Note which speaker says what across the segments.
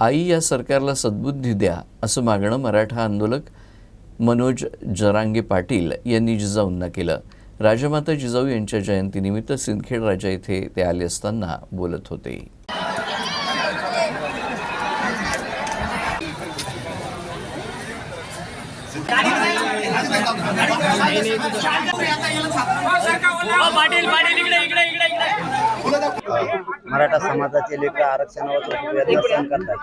Speaker 1: आई या सरकारला सद्बुद्धी द्या असं मागणं मराठा आंदोलक मनोज जरांगे पाटील यांनी जिजाऊंना केलं. राजमाता जिजाऊ यांच्या जयंतीनिमित्त सिंदखेड राजा येथे ते आले असताना बोलत होते.
Speaker 2: हो, पाटील पाटील इकडे इकडे इकडे इकडे
Speaker 3: मराठा समाजाचे लेकर आरक्षणावर सहन करतात.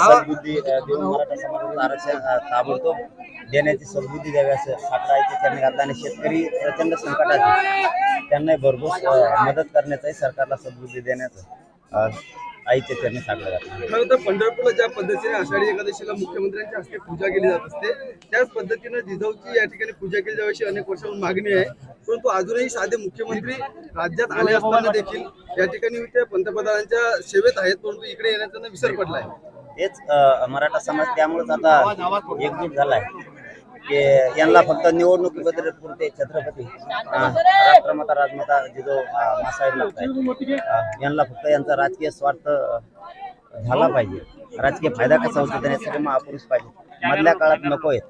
Speaker 3: सद्बुद्धी देऊन मराठा समाजाचं आरक्षण ताबडतोब देण्याची सद्बुद्धी द्यावी असं साखरायचे त्यांनी घातलं आणि शेतकरी प्रचंड संकटात आहे. त्यांना भरघोस मदत करण्याचाही सरकारला सद्बुद्धी देण्याचं अ, आईचे त्यांनी साखर घातलं
Speaker 4: खरं तर पंढरपूरला ज्या पद्धतीने आषाढी एकादशीला मुख्यमंत्र्यांच्या हस्ते पूजा केली जात असते त्याच पद्धतीनं जिजाऊची या ठिकाणी पूजा केली जावी अशी अनेक वर्षांपासून मागणी आहे. परंतु अजूनही साधे मुख्यमंत्री राज्यात आले असताना देखील या ठिकाणी ते पंतप्रधानांच्या सेवेत आहेत परंतु इकडे येण्याचा विसर पडलाय.
Speaker 3: तेच मराठा समाज त्यामुळेच आता एकजूट झालाय. यांना फक्त निवडणुकीबद्दल पुरते छत्रपती राष्ट्रमाता राजमाता जिजो मासाहेब लागतात यांना फक्त यांचा राजकीय स्वार्थ झाला पाहिजे राजकीय फायदा कसा होतो त्यासाठी महापुरुष पाहिजे मधल्या काळात नको आहेत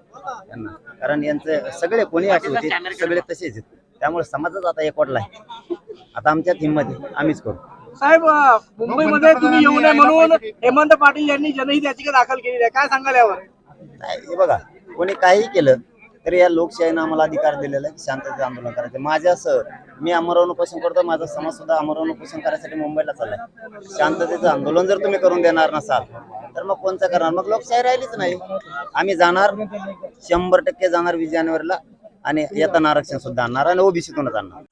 Speaker 3: त्यांना कारण यांचे सगळे कोणी असे होते सगळे तसेच आहेत त्यामुळे समाजच आता एकवटला आहे आता आमच्यात हिंमत आहे. आम्हीच करू.
Speaker 5: साहेब मुंबईमध्ये तुम्ही येऊ नये म्हणून हेमंत पाटील यांनी जनहित याचिका दाखल केलेली आहे. काय सांगाल यावर?
Speaker 3: नाही, हे बघा. कोणी काही केलं तरी या लोकशाहीनं आम्हाला अधिकार दिलेला आहे शांततेचं आंदोलन करायचं. माझ्यासह मी अमरावती उपोषण करतो माझा समाज सुद्धा अमरावती उपोषण करायसाठी मुंबईला चाललाय. शांततेचं आंदोलन जर तुम्ही करून देणार नसाल तर मग कोणचं करणार? मग लोकशाही राहिलीच नाही. आम्ही जाणार शंभर टक्के जाणार वीस जानेवारीला आणि येताना आरक्षण सुद्धा आणणार आणि ओबीसीतूनच आणणार.